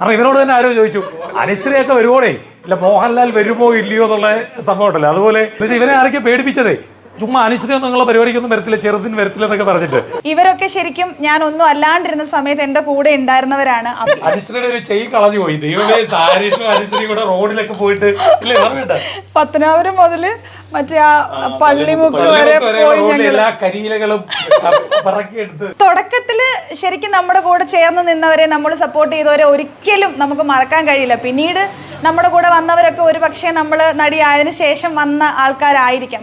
കാരണം ഇവരോട് തന്നെ ആരോ ചോദിച്ചു അനുശ്രീയൊക്കെ വരുവോടെ ഇല്ല മോഹൻലാൽ വരുമോ ഇല്ലയോ എന്നുള്ള സംഭവം ഉണ്ടല്ലോ. അതുപോലെ ഇവനെ ഇവരെ ആരൊക്കെ പേടിപ്പിച്ചതേ. ചുമ്മാ അനുശ്രീ നിങ്ങളെ പരിപാടിക്കൊന്നും വരത്തില്ല ചെറുതിന് വരത്തില്ല എന്നൊക്കെ പറഞ്ഞിട്ട്. ഇവരൊക്കെ ശരിക്കും ഞാൻ ഒന്നും അല്ലാണ്ടിരുന്ന സമയത്ത് എന്റെ കൂടെ ഉണ്ടായിരുന്നവരാണ് അനുശ്രീയുടെ ഒരു ചെയ് കളഞ്ഞു പോയി. ദൈവമേ സാരീഷും അനുശ്രീയും കൂടെ റോഡിലൊക്കെ പോയിട്ട് ഇല്ലേ പറഞ്ഞിട്ട്? പത്തനാപുരം മുതൽ മറ്റേ ആ പള്ളിമുക്ക് വരെ പോയി ഞങ്ങൾ എല്ലാ കരിയിലകളും പറക്കിയെടുത്ത്. തുടക്കത്തിൽ ശരിക്കും നമ്മുടെ കൂടെ ചേർന്ന് നിന്നവരെ നമ്മൾ സപ്പോർട്ട് ചെയ്തവരെ ഒരിക്കലും നമുക്ക് മറക്കാൻ കഴിയില്ല. പിന്നീട് നമ്മുടെ കൂടെ വന്നവരൊക്കെ ഒരു പക്ഷേ നമ്മൾ നടിയായതിനു ശേഷം വന്ന ആൾക്കാരായിരിക്കാം.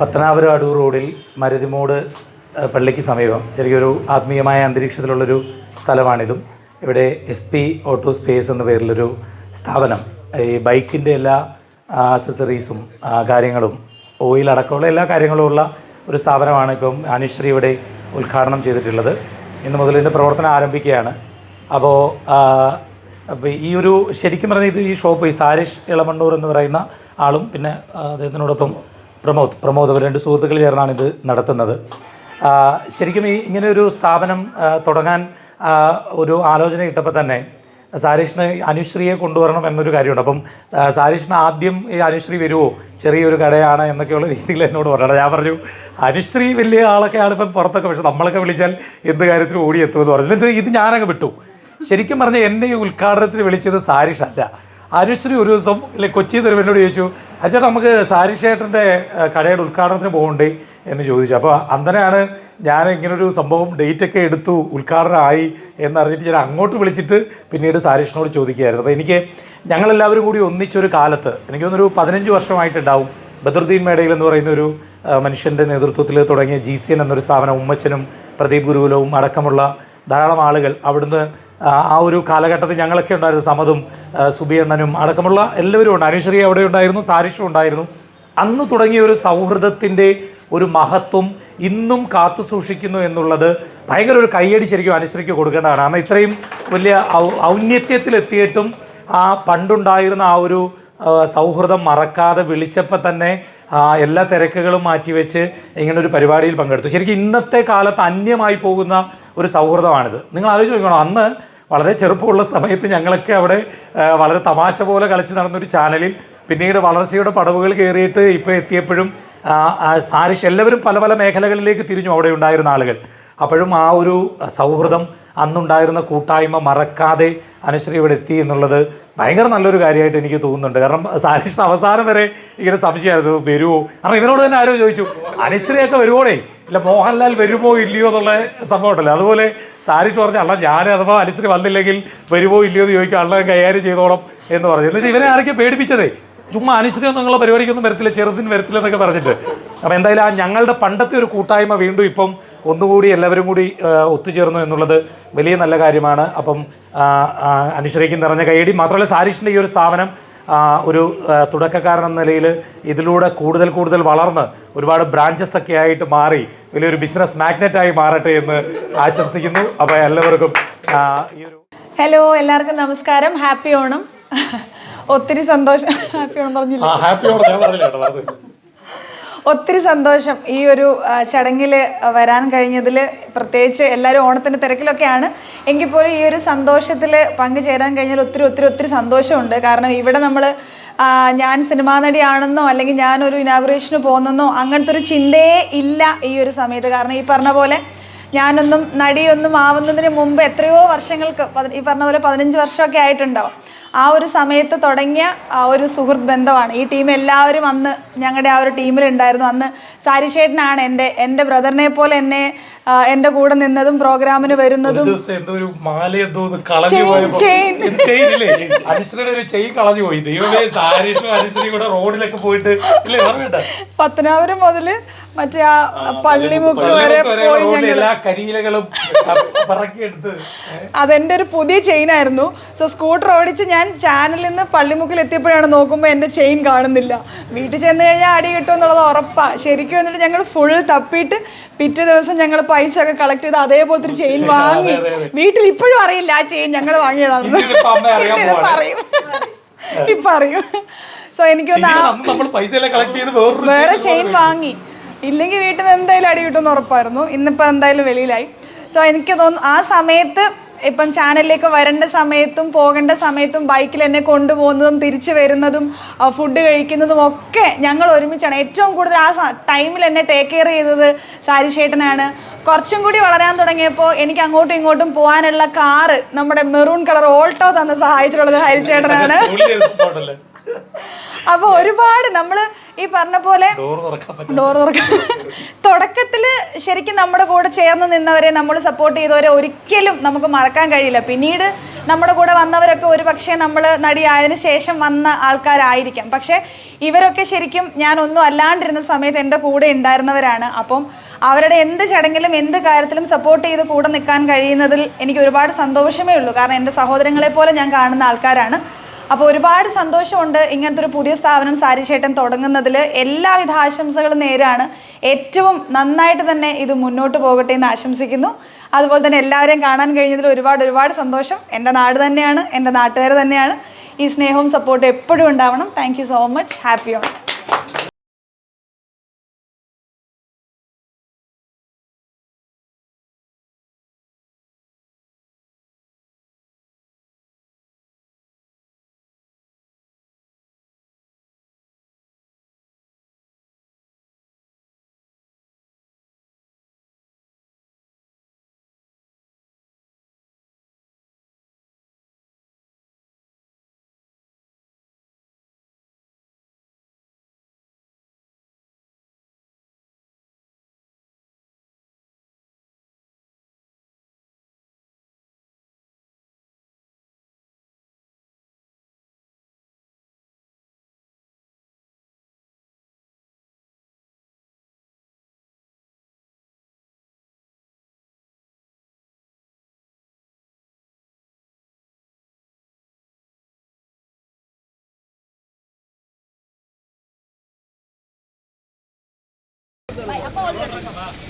പത്തനാപുരം അടൂർ റോഡിൽ മരുതിമോട് പള്ളിക്ക് സമീപം ചെറിയൊരു ആത്മീയമായ അന്തരീക്ഷത്തിലുള്ളൊരു സ്ഥലമാണിതും. ഇവിടെ എസ് പി ഓട്ടോ സ്പേസ് എന്ന പേരിലൊരു സ്ഥാപനം. ഈ ബൈക്കിന്റെ എല്ലാ ആക്സസറീസും കാര്യങ്ങളും ഓയിൽ അടക്കമുള്ള എല്ലാ കാര്യങ്ങളും ഉള്ള ഒരു സ്ഥാപനമാണ് ഇപ്പം അനുശ്രീ ഇവിടെ ഉദ്ഘാടനം ചെയ്തിട്ടുള്ളത്. ഇന്ന് മുതൽ ഇതിന്റെ പ്രവർത്തനം ആരംഭിക്കുകയാണ്. അപ്പോൾ അപ്പോൾ ഈ ഒരു ശരിക്കും പറഞ്ഞാൽ ഇത് ഈ ഷോപ്പ് ഈ സാരിഷ് ഇളമണ്ണൂർ എന്ന് പറയുന്ന ആളും പിന്നെ അദ്ദേഹത്തിനോടൊപ്പം പ്രമോദ് പ്രമോദ് അവർ രണ്ട് സുഹൃത്തുക്കൾ ചേർന്നാണ് ഇത് നടത്തുന്നത്. ശരിക്കും ഈ ഇങ്ങനെ ഒരു സ്ഥാപനം തുടങ്ങാൻ ഒരു ആലോചന കിട്ടപ്പോൾ തന്നെ സാരീഷിന് അനുശ്രീയെ കൊണ്ടുവരണം എന്നൊരു കാര്യമുണ്ട്. അപ്പം സാരീഷിന് ആദ്യം ഈ അനുശ്രീ വരുമോ ചെറിയൊരു കടയാണ് എന്നൊക്കെയുള്ള രീതിയിൽ എന്നോട് പറയണം ഞാൻ പറഞ്ഞു അനുശ്രീ വലിയ ആളൊക്കെയാണ് ഇപ്പം പുറത്തൊക്കെ പക്ഷെ നമ്മളൊക്കെ വിളിച്ചാൽ എന്ത് കാര്യത്തിൽ ഓടിയെത്തുമെന്ന് പറഞ്ഞു. എന്നിട്ട് ഇത് ഞാനങ്ങ് വിട്ടു. ശരിക്കും പറഞ്ഞാൽ എന്നെ ഈ ഉദ്ഘാടനത്തിന് വിളിച്ചത് സാരിഷ് അനുശ്രീ ഒരു ദിവസം ഇല്ലെ കൊച്ചി തെരുവിനോട് ചോദിച്ചു അച്ഛാ നമുക്ക് സാരി ചേട്ടന്റെ ഏഹ്, കടയുടെ ഉദ്ഘാടനത്തിന് പോകണ്ടേ? എന്ന് ചോദിച്ചു. അപ്പോൾ അന്നേരമാണ് ഞാൻ ഇങ്ങനൊരു സംഭവം ഡേറ്റ് ഒക്കെ എടുത്തു ഉദ്ഘാടനമായി എന്നറിഞ്ഞിട്ട് ഞാൻ അങ്ങോട്ട് വിളിച്ചിട്ട് പിന്നീട് സാരിഷിനോട് ചോദിക്കുകയായിരുന്നു. അപ്പോൾ എനിക്ക് ഞങ്ങളെല്ലാവരും കൂടി ഒന്നിച്ചൊരു കാലത്ത് എനിക്ക് തോന്നുന്നൊരു പതിനഞ്ച് വർഷമായിട്ടുണ്ടാവും ബദറുദ്ദീൻ മേടയിൽ എന്ന് പറയുന്ന ഒരു മനുഷ്യന്റെ നേതൃത്വത്തിൽ തുടങ്ങിയ ജി സി എൻ എന്നൊരു സ്ഥാപനം ഉമ്മച്ചനും പ്രദീപ് ഗുരുകുലവും അടക്കമുള്ള ധാരാളം ആളുകൾ അവിടുന്ന് ആ ഒരു കാലഘട്ടത്തിൽ ഞങ്ങളൊക്കെ ഉണ്ടായിരുന്നു സമതും സുബിയണ്ണനും അടക്കമുള്ള എല്ലാവരും ഉണ്ട്. അനുശ്രീ അവിടെ ഉണ്ടായിരുന്നു സാരിഷും ഉണ്ടായിരുന്നു. അന്ന് തുടങ്ങിയ ഒരു സൗഹൃദത്തിന്റെ ഒരു മഹത്വം ഇന്നും കാത്തു സൂക്ഷിക്കുന്നു എന്നുള്ളത് ഭയങ്കര ഒരു കയ്യടി ശരിക്കും അനുശ്രീക്ക് കൊടുക്കേണ്ടതാണ്. കാരണം ഇത്രയും വലിയ ഔന്നത്യത്തിലെത്തിയിട്ടും ആ പണ്ടുണ്ടായിരുന്ന ആ ഒരു സൗഹൃദം മറക്കാതെ വിളിച്ചപ്പോൾ തന്നെ എല്ലാ തിരക്കുകളും മാറ്റിവെച്ച് ഇങ്ങനെ ഒരു പരിപാടിയിൽ പങ്കെടുത്തു. ശരിക്കും ഇന്നത്തെ കാലത്ത് അന്യമായി പോകുന്ന ഒരു സൗഹൃദമാണിത്. നിങ്ങൾ ആലോചിച്ച് നോക്കണം അന്ന് വളരെ ചെറുപ്പമുള്ള സമയത്ത് ഞങ്ങളൊക്കെ അവിടെ വളരെ തമാശ പോലെ കളിച്ച് നടന്നൊരു ചാനലിൽ പിന്നീട് വളർച്ചയുടെ പടവുകൾ കയറിയിട്ട് ഇപ്പോൾ എത്തിയപ്പോഴും സാരിഷ് എല്ലാവരും പല പല മേഖലകളിലേക്ക് തിരിഞ്ഞു അവിടെ ഉണ്ടായിരുന്ന ആളുകൾ. അപ്പോഴും ആ ഒരു സൗഹൃദം അന്നുണ്ടായിരുന്ന കൂട്ടായ്മ മറക്കാതെ അനുശ്രീ ഇവിടെ എത്തി എന്നുള്ളത് ഭയങ്കര നല്ലൊരു കാര്യമായിട്ട് എനിക്ക് തോന്നുന്നുണ്ട്. കാരണം സാരിഷ്ണ അവസാനം വരെ ഇങ്ങനെ സംശയമായിരുന്നു വരുമോ കാരണം ഇവരോട് തന്നെ ആരോ ചോദിച്ചു അനുശ്രീയൊക്കെ വരുവോടേ? ഇല്ല മോഹൻലാൽ വരുമോ ഇല്ലയോ എന്നുള്ള സംഭവമുണ്ടല്ലോ. അതുപോലെ സാരിഷ് പറഞ്ഞു അള്ള ഞാൻ അഥവാ അലിസിന് വന്നില്ലെങ്കിൽ വരുമോ ഇല്ലയോ എന്ന് ചോദിക്കും. അള്ള കൈകാര്യം ചെയ്തോളം എന്ന് പറഞ്ഞു. എന്നുവെച്ചാൽ ഇവരെ ആരൊക്കെ പേടിപ്പിച്ചതേ. ചുമ്മാ അനുസരിച്ചൊന്നും നിങ്ങളെ പരിപാടിക്കൊന്നും വരത്തില്ല ചെറുതിന് വരത്തില്ല എന്നൊക്കെ പറഞ്ഞിട്ട്. അപ്പോൾ എന്തായാലും ആ ഞങ്ങളുടെ പണ്ടത്തെ ഒരു കൂട്ടായ്മ വീണ്ടും ഇപ്പം ഒന്നുകൂടി എല്ലാവരും കൂടി ഒത്തുചേർന്നു എന്നുള്ളത് വലിയ നല്ല കാര്യമാണ്. അപ്പം അനുശ്രയിക്കും നിറഞ്ഞ കൈയടി മാത്രമല്ല സാരിഷിന്റെ ഈ ഒരു സ്ഥാപനം ഒരു തുടക്കക്കാരൻ എന്ന നിലയിൽ ഇതിലൂടെ കൂടുതൽ കൂടുതൽ വളർന്ന് ഒരുപാട് ബ്രാഞ്ചസ് ഒക്കെ ആയിട്ട് മാറി വലിയൊരു ബിസിനസ് മാഗ്നറ്റായി മാറട്ടെ എന്ന് ആശംസിക്കുന്നു. അപ്പോൾ എല്ലാവർക്കും ഈ ഒരു ഹലോ എല്ലാവർക്കും നമസ്കാരം. ഹാപ്പി ഓണം. ഒത്തിരി സന്തോഷം. ഹാപ്പി ഓണം പറഞ്ഞില്ല? ഹാപ്പി ഓണം ഞാൻ പറഞ്ഞില്ല? ഒത്തിരി സന്തോഷം ഈ ഒരു ചടങ്ങിൽ വരാൻ കഴിഞ്ഞതിൽ പ്രത്യേകിച്ച് എല്ലാവരും ഓണത്തിന്റെ തിരക്കിലൊക്കെയാണ്. എങ്കിൽ പോലും ഈ ഒരു സന്തോഷത്തിൽ പങ്കുചേരാൻ കഴിഞ്ഞാൽ ഒത്തിരി ഒത്തിരി ഒത്തിരി സന്തോഷമുണ്ട്. കാരണം ഇവിടെ നമ്മൾ ഞാൻ സിനിമാ നടിയാണെന്നോ അല്ലെങ്കിൽ ഞാനൊരു ഇനാഗുറേഷന് പോകുന്നെന്നോ അങ്ങനത്തെ ഒരു ചിന്തയേ ഇല്ല ഈ ഒരു സമയത്ത്. കാരണം ഈ പറഞ്ഞ പോലെ ഞാനൊന്നും നടിയൊന്നും ആവുന്നതിന് മുമ്പ് എത്രയോ വർഷങ്ങൾക്ക് ഈ പറഞ്ഞ പോലെ പതിനഞ്ച് വർഷമൊക്കെ ആയിട്ടുണ്ടാവും. ആ ഒരു സമയത്ത് തുടങ്ങിയ ആ ഒരു സുഹൃത്ത് ബന്ധമാണ്. ഈ ടീം എല്ലാവരും അന്ന് ഞങ്ങളുടെ ആ ഒരു ടീമിലുണ്ടായിരുന്നു അന്ന് സാരിശേട്ടനാണ് എന്റെ എന്റെ ബ്രദറിനെ പോലെ എന്നെ എന്റെ കൂടെ നിന്നതും പ്രോഗ്രാമിന് വരുന്നതും. പത്തനാപുരം മുതൽ മറ്റേ ആ പള്ളിമുക്ക് വരെ പോയി ഞങ്ങൾ കരിയിലകളും അതെന്റെ ഒരു പുതിയ ചെയിൻ ആയിരുന്നു. സോ സ്കൂട്ടർ ഓടിച്ച് ഞാൻ ചാനലിൽ നിന്ന് പള്ളിമുക്കിൽ എത്തിയപ്പോഴാണ് നോക്കുമ്പോൾ എന്റെ ചെയിൻ കാണുന്നില്ല. വീട്ടിൽ ചെന്ന് കഴിഞ്ഞാൽ അടി കിട്ടും എന്നുള്ളത് ഉറപ്പാ. ശരിക്കും എന്നിട്ട് ഞങ്ങൾ ഫുൾ തപ്പിയിട്ട് പിറ്റേ ദിവസം ഞങ്ങൾ പൈസ ഒക്കെ കളക്ട് ചെയ്ത് അതേപോലത്തെ ഒരു ചെയിൻ വാങ്ങി. വീട്ടിൽ ഇപ്പോഴും അറിയില്ല ആ ചെയിൻ ഞങ്ങൾ വാങ്ങിയതാണെന്ന്. പറയും. ഇപ്പൊ അറിയും. സോ എനിക്ക് വേറെ ചെയിൻ വാങ്ങി. ഇല്ലെങ്കിൽ വീട്ടിൽ നിന്ന് എന്തായാലും അടി കിട്ടുമെന്ന് ഉറപ്പായിരുന്നു. ഇന്നിപ്പോൾ എന്തായാലും വെളിയിലായി. സോ എനിക്ക് തോന്നുന്നു ആ സമയത്ത് ഇപ്പം ചാനലിലേക്ക് വരേണ്ട സമയത്തും പോകേണ്ട സമയത്തും ബൈക്കിൽ എന്നെ കൊണ്ടുപോകുന്നതും തിരിച്ചു വരുന്നതും ഫുഡ് കഴിക്കുന്നതും ഒക്കെ ഞങ്ങൾ ഒരുമിച്ചാണ്. ഏറ്റവും കൂടുതൽ ആ ടൈമിൽ എന്നെ ടേക്ക് കെയർ ചെയ്തത് സാരിശേട്ടനാണ് കുറച്ചും കൂടി വളരാൻ തുടങ്ങിയപ്പോൾ എനിക്ക് അങ്ങോട്ടും ഇങ്ങോട്ടും പോകാനുള്ള കാറ് നമ്മുടെ മെറൂൺ കളർ ഓൾട്ടോ തന്ന് സഹായിച്ചിട്ടുള്ളത് ഹരിച്ചേട്ടനാണ് ചേട്ടനാണ്. അപ്പോൾ ഒരുപാട് നമ്മൾ ഈ പറഞ്ഞ പോലെ ഡോർ തുറക്കാൻ തുടക്കത്തിൽ തുടക്കത്തിൽ ശരിക്കും നമ്മുടെ കൂടെ ചേർന്ന് നിന്നവരെ നമ്മൾ സപ്പോർട്ട് ചെയ്തവരെ ഒരിക്കലും നമുക്ക് മറക്കാൻ കഴിയില്ല. പിന്നീട് നമ്മുടെ കൂടെ വന്നവരൊക്കെ ഒരു പക്ഷേ നമ്മൾ നടിയായതിനു ശേഷം വന്ന ആൾക്കാരായിരിക്കാം. പക്ഷേ ഇവരൊക്കെ ശരിക്കും ഞാൻ ഒന്നും അല്ലാണ്ടിരുന്ന സമയത്ത് എന്റെ കൂടെ ഉണ്ടായിരുന്നവരാണ്. അപ്പം അവരുടെ എന്ത് ചടങ്ങിലും എന്ത് കാര്യത്തിലും സപ്പോർട്ട് ചെയ്ത് കൂടെ നിൽക്കാൻ കഴിയുന്നതിൽ എനിക്ക് ഒരുപാട് സന്തോഷമേ ഉള്ളൂ. കാരണം എന്റെ സഹോദരങ്ങളെ പോലെ ഞാൻ കാണുന്ന ആൾക്കാരാണ്. അപ്പോൾ ഒരുപാട് സന്തോഷമുണ്ട് ഇങ്ങനത്തെ ഒരു പുതിയ സ്ഥാപനം സാരിച്ചേട്ടൻ തുടങ്ങുന്നതിൽ. എല്ലാവിധ ആശംസകളും നേരാണ്. ഏറ്റവും നന്നായിട്ട് തന്നെ ഇത് മുന്നോട്ട് പോകട്ടെ എന്ന് ആശംസിക്കുന്നു. അതുപോലെ തന്നെ എല്ലാവരെയും കാണാൻ കഴിഞ്ഞതിൽ ഒരുപാട് ഒരുപാട് സന്തോഷം. എന്റെ നാട് തന്നെയാണ് എന്റെ നാട്ടുകാർ തന്നെയാണ്. ഈ സ്നേഹവും സപ്പോർട്ടും എപ്പോഴും ഉണ്ടാവണം. Thank so much happy Onam 买，阿婆，你吃？